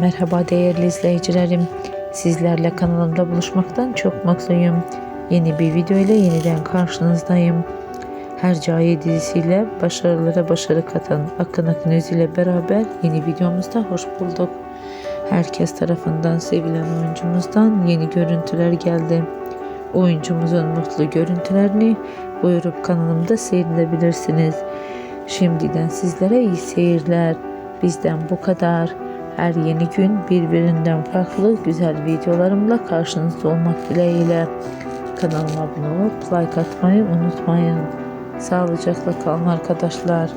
Merhaba değerli izleyicilerim. Sizlerle kanalımda buluşmaktan çok mutluyum. Yeni bir video ile yeniden karşınızdayım. Hercai dizisiyle başarılara başarı katan Akın Akınöz ile beraber yeni videomuzda hoş bulduk. Herkes tarafından sevilen oyuncumuzdan yeni görüntüler geldi. Oyuncumuzun mutlu görüntülerini buyurup kanalımda seyredebilirsiniz. Şimdiden sizlere iyi seyirler. Bizden bu kadar. Her yeni gün birbirinden farklı güzel videolarımla karşınızda olmak dileğiyle. Kanalıma abone olup like atmayı unutmayın. Sağlıcakla kalın arkadaşlar.